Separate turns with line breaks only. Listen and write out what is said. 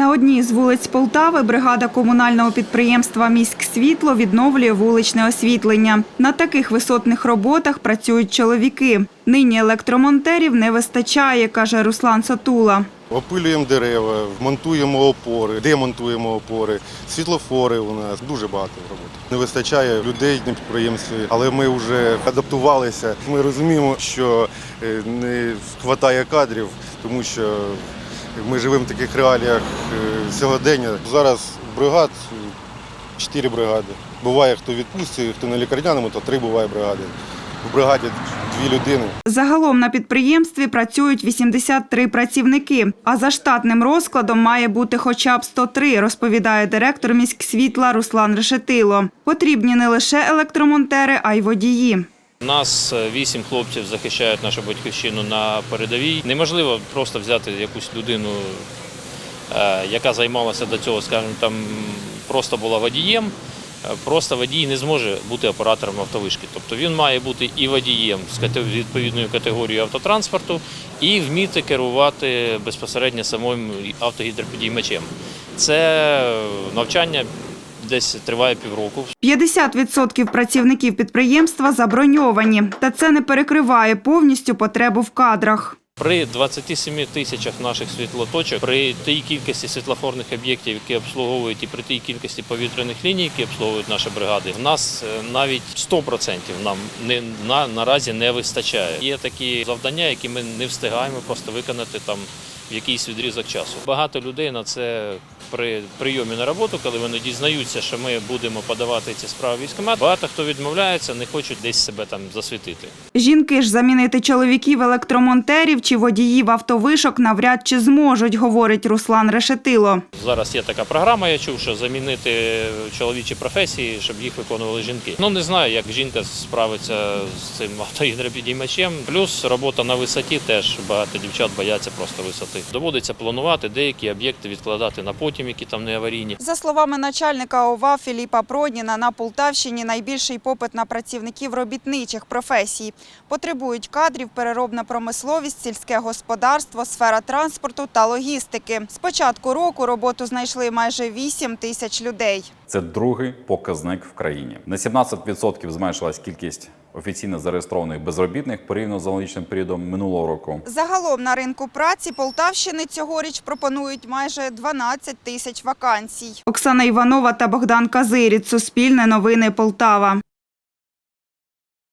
На одній з вулиць Полтави бригада комунального підприємства «Міськсвітло» відновлює вуличне освітлення. На таких висотних роботах працюють чоловіки. Нині електромонтерів не вистачає, каже Руслан Сатула.
Опилюємо дерева, монтуємо опори, демонтуємо опори, світлофори у нас дуже багато роботи. Не вистачає людей на підприємстві, але ми вже адаптувалися. Ми розуміємо, що е, не вистачає кадрів, тому що ми живемо в таких реаліях е, сьогодення. Зараз бригад, чотири бригади. Буває, хто відпустить, хто на лікарняному, то три буває бригади. В бригаді дві людини.
Загалом на підприємстві працюють 83 працівники, а за штатним розкладом має бути хоча б 103, розповідає директор міськсвітла Руслан Решетило. Потрібні не лише електромонтери, а й водії.
Нас е, вісім хлопців захищають нашу батьківщину на передовій. Неможливо просто взяти якусь людину, е, яка займалася до цього, скажімо, там просто була водієм. Е, Просто водій не зможе бути оператором автовишки. Тобто він має бути і водієм з відповідною категорією автотранспорту, і вміти керувати безпосередньо самим автогідропідіймачем. Це навчання десь триває півроку.
50% працівників підприємства заброньовані, та це не перекриває повністю потребу в кадрах.
При 27 тисячах наших світлоточок, при тій кількості світлофорних об'єктів, які обслуговують, і при тій кількості повітряних ліній, які обслуговують наші бригади, в нас е, навіть 100% нам не на наразі не вистачає. Є такі завдання, які ми не встигаємо просто виконати там в якийсь відрізок часу. Багато людей на це при прийомі на роботу, коли вони дізнаються, що ми будемо подавати ці справи в військкомат, багато хто відмовляється, не хочуть десь себе там засвітити.
Жінки ж замінити чоловіків електромонтерів чи водіїв автовишок навряд чи зможуть, говорить Руслан Решетило.
Зараз є така програма, я чув, що замінити чоловічі професії, щоб їх виконували жінки. Ну не знаю, як жінка справиться з цим автогідропідіймачем. Плюс робота на висоті теж багато дівчат бояться просто висоти. Доводиться планувати деякі об'єкти відкладати на потім, які там не аварійні.
За словами начальника ОВА Філіпа Продіна, на Полтавщині найбільший попит на працівників робітничих професій. Потребують кадрів переробна промисловість, сільське господарство, сфера транспорту та логістики. З початку року роботу знайшли майже 8 тисяч людей.
Це другий показник в країні. На 17% зменшилась кількість офіційно зареєстрованих безробітних порівняно з аналогічним періодом минулого року.
Загалом на ринку праці Полтавщини цьогоріч пропонують майже 12 тисяч вакансій. Оксана Іванова та Богдан Казиріць. Суспільне новини Полтава.